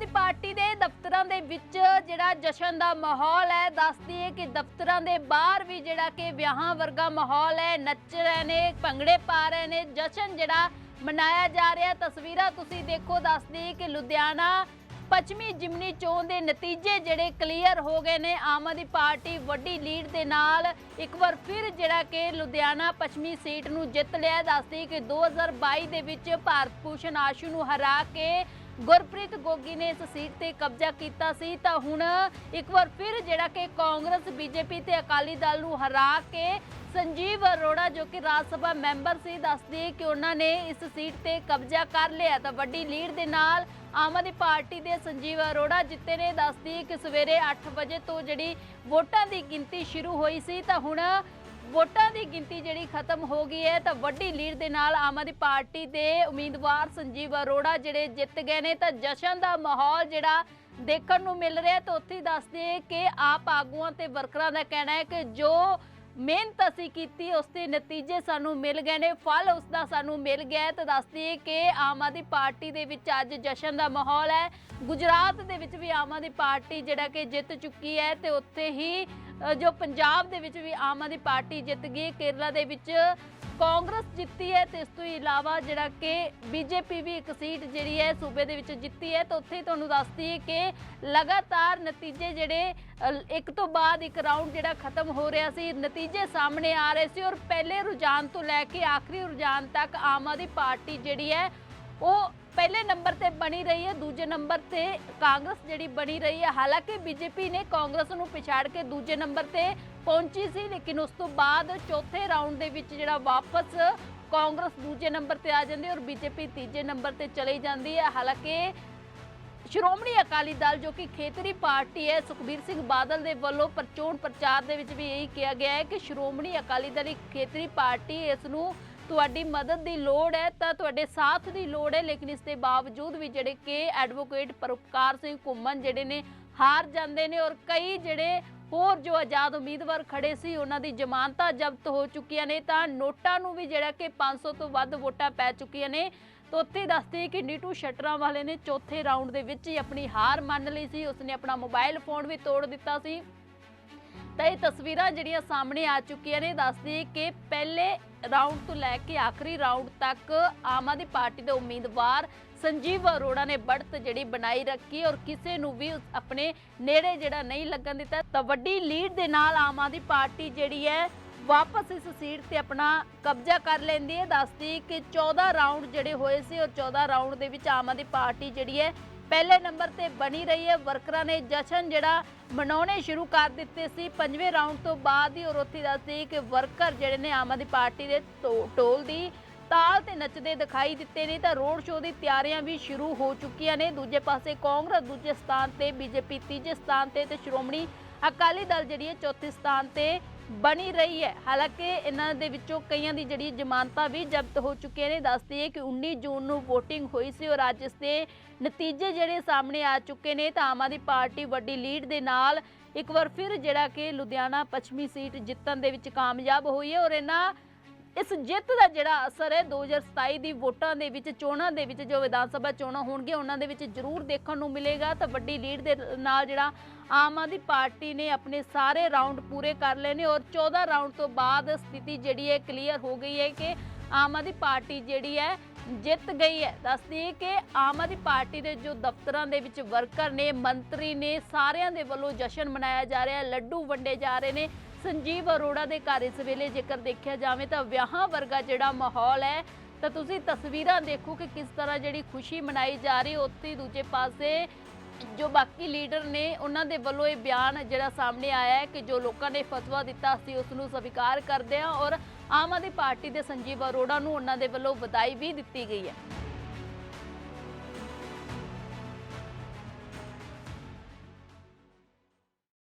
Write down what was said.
ਆਦਮੀ Party ਦੇ ਦਫ਼ਤਰਾਂ ਦੇ ਵਿੱਚ ਜਿਹੜਾ ਜਸ਼ਨ ਦਾ ਮਾਹੌਲ ਹੈ ਦੱਸਦੀ ਹੈ ਕਿ ਦਫ਼ਤਰਾਂ ਦੇ ਬਾਹਰ ਵੀ ਜਿਹੜਾ ਕਿ ਵਿਆਹਾਂ ਵਰਗਾ ਮਾਹੌਲ ਹੈ, ਨੱਚ ਰਹੇ ਨੇ, ਭੰਗੜੇ ਪਾ ਰਹੇ ਨੇ, ਜਸ਼ਨ ਜਿਹੜਾ ਮਨਾਇਆ ਜਾ ਰਿਹਾ ਤਸਵੀਰਾਂ ਤੁਸੀਂ ਦੇਖੋ ਦੱਸਦੀ ਕਿ ਲੁਧਿਆਣਾ ਪੱਛਮੀ ਜਿਮਨੀ ਚੋਣ ਦੇ ਨਤੀਜੇ ਜਿਹੜੇ ਕਲੀਅਰ ਹੋ ਗਏ ਨੇ। ਆਮ ਆਦਮੀ ਪਾਰਟੀ ਵੱਡੀ ਲੀਡ ਦੇ ਨਾਲ ਇੱਕ ਵਾਰ ਫਿਰ ਜਿਹੜਾ ਕਿ ਲੁਧਿਆਣਾ ਪੱਛਮੀ ਸੀਟ ਨੂੰ ਜਿੱਤ ਲਿਆ ਦੱਸਦੀ ਕਿ 2022 ਦੇ ਵਿੱਚ ਭਾਰਤ ਭੂਸ਼ਣ ਆਸ਼ੂ ਨੂੰ ਹਰਾ ਕੇ ਗੁਰਪ੍ਰੀਤ ਗੋਗੀ ਨੇ ਇਸ ਸੀਟ ਤੇ ਕਬਜ਼ਾ ਕੀਤਾ ਸੀ। ਤਾਂ ਹੁਣ ਇੱਕ ਵਾਰ ਫਿਰ ਜਿਹੜਾ ਕਿ ਕਾਂਗਰਸ, ਬੀਜੇਪੀ ਤੇ ਅਕਾਲੀ ਦਲ ਨੂੰ ਹਰਾ ਕੇ ਸੰਜੀਵ ਅਰੋੜਾ, ਜੋ ਕਿ ਰਾਜ ਸਭਾ ਮੈਂਬਰ ਸੀ, ਦੱਸਦੀ ਕਿ ਉਹਨਾਂ ਨੇ ਇਸ ਸੀਟ ਤੇ ਕਬਜ਼ਾ ਕਰ ਲਿਆ। ਤਾਂ ਵੱਡੀ ਲੀਡ ਦੇ ਨਾਲ ਆਮ ਆਦਮੀ ਪਾਰਟੀ ਦੇ ਸੰਜੀਵ ਅਰੋੜਾ ਜਿੱਤੇ ਨੇ, ਦੱਸਦੀ ਕਿ ਸਵੇਰੇ 8 ਵਜੇ ਤੋਂ ਜਿਹੜੀ ਵੋਟਾਂ ਦੀ ਗਿਣਤੀ ਸ਼ੁਰੂ ਹੋਈ ਸੀ। ਤਾਂ ਹੁਣ ਵੋਟਾਂ ਦੀ ਗਿਣਤੀ ਜਿਹੜੀ ਖਤਮ ਹੋ ਗਈ ਹੈ, ਤਾਂ ਵੱਡੀ ਲੀਡ ਦੇ ਨਾਲ ਆਮ ਆਦਮੀ ਪਾਰਟੀ ਦੇ ਉਮੀਦਵਾਰ ਸੰਜੀਵ ਅਰੋੜਾ ਜਿਹੜੇ ਜਿੱਤ ਗਏ ਨੇ, ਤਾਂ ਜਸ਼ਨ ਦਾ ਮਾਹੌਲ ਜਿਹੜਾ ਦੇਖਣ ਨੂੰ ਮਿਲ ਰਿਹਾ ਤਾਂ ਉੱਥੇ ਹੀ ਦੱਸਦੇ ਕਿ ਆਪ ਆਗੂਆਂ ਤੇ ਵਰਕਰਾਂ ਦਾ ਕਹਿਣਾ ਹੈ ਕਿ ਜੋ ਮਿਹਨਤ ਅਸੀਂ ਕੀਤੀ, ਉਸ ਦੇ ਨਤੀਜੇ ਸਾਨੂੰ ਮਿਲ ਗਏ ਨੇ, ਫਲ ਉਸ ਦਾ ਸਾਨੂੰ ਮਿਲ ਗਿਆ ਤਾਂ ਦੱਸਦੀ ਹੈ ਕਿ ਆਮ ਆਦਮੀ ਪਾਰਟੀ ਦੇ ਵਿੱਚ ਅੱਜ ਜਸ਼ਨ ਦਾ ਮਾਹੌਲ ਹੈ। ਗੁਜਰਾਤ ਦੇ ਵਿੱਚ ਵੀ ਆਮ ਆਦਮੀ ਪਾਰਟੀ ਜਿਹੜਾ ਕਿ ਜਿੱਤ ਚੁੱਕੀ ਹੈ, ਤੇ ਉੱਥੇ ਹੀ ਜੋ ਪੰਜਾਬ ਦੇ ਵਿੱਚ ਵੀ ਆਮ ਆਦਮੀ ਪਾਰਟੀ ਜਿੱਤ ਗਈ, ਕੇਰਲਾ ਦੇ ਵਿੱਚ ਕਾਂਗਰਸ ਜਿੱਤੀ ਹੈ ਤੇ ਇਸ ਤੋਂ ਇਲਾਵਾ ਜਿਹੜਾ ਕਿ ਬੀਜੇਪੀ ਵੀ ਇੱਕ ਸੀਟ ਜਿਹੜੀ ਹੈ ਸੂਬੇ ਦੇ ਵਿੱਚ ਜਿੱਤੀ ਹੈ ਤਾਂ ਉੱਥੇ ਤੁਹਾਨੂੰ ਦੱਸਦੀ ਹੈ ਕਿ ਲਗਾਤਾਰ ਨਤੀਜੇ ਜਿਹੜੇ ਇੱਕ ਤੋਂ ਬਾਅਦ ਇੱਕ ਰਾਊਂਡ ਜਿਹੜਾ ਖਤਮ ਹੋ ਰਿਹਾ ਸੀ, ਨਤੀਜੇ ਸਾਹਮਣੇ ਆ ਰਹੇ ਸੀ ਔਰ ਪਹਿਲੇ ਰੁਝਾਨ ਤੋਂ ਲੈ ਕੇ ਆਖਰੀ ਰੁਝਾਨ ਤੱਕ ਆਮ ਆਦਮੀ ਪਾਰਟੀ ਜਿਹੜੀ ਹੈ ਉਹ ਪਹਿਲੇ ਨੰਬਰ ਤੇ ਬਣੀ ਰਹੀ ਹੈ, ਦੂਜੇ ਨੰਬਰ ਤੇ ਕਾਂਗਰਸ ਜਿਹੜੀ ਬਣੀ ਰਹੀ ਹੈ। ਹਾਲਾਂਕਿ ਬੀਜੇਪੀ ਨੇ ਕਾਂਗਰਸ ਨੂੰ ਪਿਛਾੜ ਕੇ ਦੂਜੇ ਨੰਬਰ ਤੇ ਪਹੁੰਚੀ ਸੀ, ਲੇਕਿਨ ਉਸ ਤੋਂ ਬਾਅਦ ਚੌਥੇ ਰਾਊਂਡ ਦੇ ਵਿੱਚ ਜਿਹੜਾ ਵਾਪਸ ਕਾਂਗਰਸ ਦੂਜੇ ਨੰਬਰ ਤੇ ਆ ਜਾਂਦੀ ਹੈ ਔਰ ਬੀਜੇਪੀ ਤੀਜੇ ਨੰਬਰ ਤੇ ਚਲੀ ਜਾਂਦੀ ਹੈ। ਹਾਲਾਂਕਿ ਸ਼੍ਰੋਮਣੀ ਅਕਾਲੀ ਦਲ ਜੋ ਕਿ ਖੇਤਰੀ ਪਾਰਟੀ ਹੈ, ਸੁਖਬੀਰ ਸਿੰਘ ਬਾਦਲ ਦੇ ਵੱਲੋਂ ਪ੍ਰਚੋਣ ਪ੍ਰਚਾਰ ਦੇ ਵਿੱਚ ਵੀ ਇਹੀ ਕਿਹਾ ਗਿਆ ਹੈ ਕਿ ਸ਼੍ਰੋਮਣੀ ਅਕਾਲੀ ਦਲ ਇੱਕ ਖੇਤਰੀ ਪਾਰਟੀ ਇਸ ਨੂੰ ਤੁਹਾਡੀ ਮਦਦ ਦੀ ਲੋੜ ਹੈ, ਤਾਂ ਤੁਹਾਡੇ ਸਾਥ ਦੀ ਲੋੜ ਹੈ, ਲੇਕਿਨ ਇਸ ਦੇ ਬਾਵਜੂਦ ਵੀ ਜਿਹੜੇ ਕਿ ਐਡਵੋਕੇਟ ਪਰਉਪਕਾਰ ਸਿੰਘ ਘੁੰਮਣ ਜਿਹੜੇ ਨੇ, ਹਾਰ ਜਾਂਦੇ ਨੇ ਔਰ ਕਈ ਜਿਹੜੇ ਹੋਰ ਜੋ ਆਜ਼ਾਦ ਉਮੀਦਵਾਰ ਖੜੇ ਸੀ, ਉਹਨਾਂ ਦੀ ਜ਼ਮਾਨਤਾਂ ਜ਼ਬਤ ਹੋ ਚੁੱਕੀਆਂ ਨੇ, ਤਾਂ ਨੋਟਾਂ ਨੂੰ ਵੀ ਜਿਹੜਾ ਕਿ 500 ਤੋਂ ਵੱਧ ਵੋਟਾਂ ਪੈ ਚੁੱਕੀਆਂ ਨੇ। ਤਾਂ ਉੱਥੇ ਦੱਸਦੇ ਕਿ ਨੀਟੂ ਸ਼ਟਰਾਂ ਵਾਲੇ ਨੇ ਚੌਥੇ ਰਾਊਂਡ ਦੇ ਵਿੱਚ ਹੀ ਆਪਣੀ ਹਾਰ ਮੰਨ ਲਈ ਸੀ, ਉਸਨੇ ਆਪਣਾ ਮੋਬਾਈਲ ਫੋਨ ਵੀ ਤੋੜ ਦਿੱਤਾ ਸੀ। ਤਾਂ ਇਹ ਤਸਵੀਰਾਂ ਜਿਹੜੀਆਂ ਸਾਹਮਣੇ ਆ ਚੁੱਕੀਆਂ ਨੇ, ਦੱਸਦੀ ਕਿ ਪਹਿਲੇ ਰਾਊਂਡ ਤੋਂ ਲੈ ਕੇ ਆਖਰੀ ਰਾਊਂਡ ਤੱਕ ਆਮ ਆਦਮੀ ਪਾਰਟੀ ਦੇ ਉਮੀਦਵਾਰ ਸੰਜੀਵ ਅਰੋੜਾ ਨੇ ਬੜਤ ਜਿਹੜੀ ਬਣਾਈ ਰੱਖੀ ਔਰ ਕਿਸੇ ਨੂੰ ਵੀ ਆਪਣੇ ਨੇੜੇ ਜਿਹੜਾ ਨਹੀਂ ਲੱਗਣ ਦਿੱਤਾ। ਤਾਂ ਵੱਡੀ ਲੀਡ ਦੇ ਨਾਲ ਆਮ ਆਦਮੀ ਪਾਰਟੀ ਜਿਹੜੀ ਹੈ ਵਾਪਸ ਇਸ ਸੀਟ ਤੇ ਆਪਣਾ ਕਬਜ਼ਾ ਕਰ ਲੈਂਦੀ ਹੈ। ਦੱਸਦੀ ਕਿ 14 ਰਾਊਂਡ ਜਿਹੜੇ ਹੋਏ ਸੀ ਔਰ 14 ਰਾਊਂਡ ਦੇ ਵਿੱਚ ਆਮ ਆਦਮੀ ਪਾਰਟੀ ਜਿਹੜੀ ਹੈ ਪਹਿਲੇ ਨੰਬਰ ਤੇ ਬਣੀ ਰਹੀ ਹੈ। ਵਰਕਰਾਂ ਨੇ ਜਸ਼ਨ ਜਿਹੜਾ ਮਨਾਉਣੇ ਸ਼ੁਰੂ ਕਰ ਦਿੱਤੇ ਸੀ। ਪੰਜਵੇਂ ਰਾਊਂਡ ਤੋਂ ਬਾਅਦ ਹੀ ਔਰ ਉੱਥੇ ਦੱਸਦੀ ਕਿ ਵਰਕਰ ਜਿਹੜੇ ਨੇ ਆਮ ਆਦਮੀ ਪਾਰਟੀ ਦੇ ਟੋ- ਟੋਲ ਦੀ ਤਾਲ ਤੇ ਨੱਚਦੇ ਦਿਖਾਈ ਦਿੱਤੇ ਨੇ। ਤਾਂ ਰੋਡ ਸ਼ੋਅ ਦੀ ਤਿਆਰੀਆਂ ਵੀ ਸ਼ੁਰੂ ਹੋ ਚੁੱਕੀਆਂ ਨੇ। ਦੂਜੇ ਪਾਸੇ ਕਾਂਗਰਸ ਦੂਜੇ ਸਥਾਨ ਤੇ, ਬੀਜੇਪੀ ਤੀਜੇ ਸਥਾਨ ਤੇ ਤੇ ਸ਼੍ਰੋਮਣੀ ਅਕਾਲੀ ਦਲ ਜਿਹੜੀ ਹੈ ਚੌਥੇ ਸਥਾਨ ਤੇ ਬਣੀ ਰਹੀ ਹੈ। ਹਾਲਾਂਕਿ ਇਹਨਾਂ ਦੇ ਵਿੱਚੋਂ ਕਈਆਂ ਦੀ ਜਿਹੜੀ ਜ਼ਮਾਨਤਾਂ ਵੀ ਜ਼ਬਤ ਹੋ ਚੁੱਕੀਆਂ ਨੇ। ਦੱਸਦੀ ਹੈ ਕਿ 19 ਜੂਨ ਨੂੰ VOTING ਹੋਈ ਸੀ ਔਰ ਅੱਜ ਇਸ ਦੇ ਨਤੀਜੇ ਜਿਹੜੇ ਸਾਹਮਣੇ ਆ ਚੁੱਕੇ ਨੇ ਤਾਂ ਆਮ ਆਦਮੀ ਪਾਰਟੀ ਵੱਡੀ ਲੀਡ ਦੇ ਨਾਲ ਇੱਕ ਵਾਰ ਫਿਰ ਜਿਹੜਾ ਕਿ ਲੁਧਿਆਣਾ ਪੱਛਮੀ ਸੀਟ ਜਿੱਤਣ ਦੇ ਵਿੱਚ ਕਾਮਯਾਬ ਹੋਈ ਹੈ ਔਰ ਇਹਨਾਂ ਇਸ ਜਿੱਤ ਦਾ ਜਿਹੜਾ ਅਸਰ ਹੈ 2027 ਦੀ ਵੋਟਾਂ ਦੇ ਵਿੱਚ, ਚੋਣਾਂ ਦੇ ਵਿੱਚ ਜੋ ਵਿਧਾਨ ਸਭਾ ਚੋਣਾਂ ਹੋਣਗੀਆਂ, ਉਹਨਾਂ ਦੇ ਵਿੱਚ ਜ਼ਰੂਰ ਦੇਖਣ ਨੂੰ ਮਿਲੇਗਾ। ਤਾਂ ਵੱਡੀ ਲੀਡ ਦੇ ਨਾਲ ਜਿਹੜਾ ਆਮ ਆਦਮੀ ਪਾਰਟੀ ਨੇ ਆਪਣੇ ਸਾਰੇ ਰਾਊਂਡ ਪੂਰੇ ਕਰ ਲਏ ਨੇ ਔਰ 14 ਰਾਊਂਡ ਤੋਂ ਬਾਅਦ ਸਥਿਤੀ ਜਿਹੜੀ ਹੈ, ਕਲੀਅਰ ਹੋ ਗਈ ਹੈ ਕਿ ਆਮ ਆਦਮੀ ਪਾਰਟੀ ਜਿਹੜੀ ਹੈ, ਜਿੱਤ ਗਈ ਹੈ। ਦੱਸਦੀ ਹੈ ਕਿ ਆਮ ਆਦਮੀ ਪਾਰਟੀ ਦੇ ਜੋ ਦਫ਼ਤਰਾਂ ਦੇ ਵਿੱਚ ਵਰਕਰ ਨੇ, ਮੰਤਰੀ ਨੇ, ਸਾਰਿਆਂ ਦੇ ਵੱਲੋਂ ਜਸ਼ਨ ਮਨਾਇਆ ਜਾ ਰਿਹਾ ਹੈ ਲੱਡੂ ਵੰਡੇ ਜਾ ਰਹੇ ਨੇ। ਸੰਜੀਵ ਅਰੋੜਾ ਦੇ ਘਰ ਇਸ ਵੇਲੇ ਜੇਕਰ ਦੇਖਿਆ ਜਾਵੇ ਤਾਂ ਵਿਆਹਾਂ ਵਰਗਾ ਜਿਹੜਾ ਮਾਹੌਲ ਹੈ, ਤਾਂ ਤੁਸੀਂ ਤਸਵੀਰਾਂ ਦੇਖੋ ਕਿ ਕਿਸ ਤਰ੍ਹਾਂ ਜਿਹੜੀ ਖੁਸ਼ੀ ਮਨਾਈ ਜਾ ਰਹੀ, ਉੱਥੇ ਦੂਜੇ ਪਾਸੇ ਜੋ ਬਾਕੀ ਲੀਡਰ ਨੇ, ਉਹਨਾਂ ਦੇ ਵੱਲੋਂ ਇਹ ਬਿਆਨ ਜਿਹੜਾ ਸਾਹਮਣੇ ਆਇਆ ਹੈ ਕਿ ਜੋ ਲੋਕਾਂ ਨੇ ਫਤਵਾ ਦਿੱਤਾ ਸੀ, ਉਸ ਨੂੰ ਸਵੀਕਾਰ ਕਰਦੇ ਹਾਂ ਔਰ ਆਮ ਆਦਮੀ ਪਾਰਟੀ ਦੇ ਸੰਜੀਵ ਅਰੋੜਾ ਨੂੰ ਉਹਨਾਂ ਦੇ ਵੱਲੋਂ ਵਧਾਈ ਵੀ ਦਿੱਤੀ ਗਈ ਹੈ।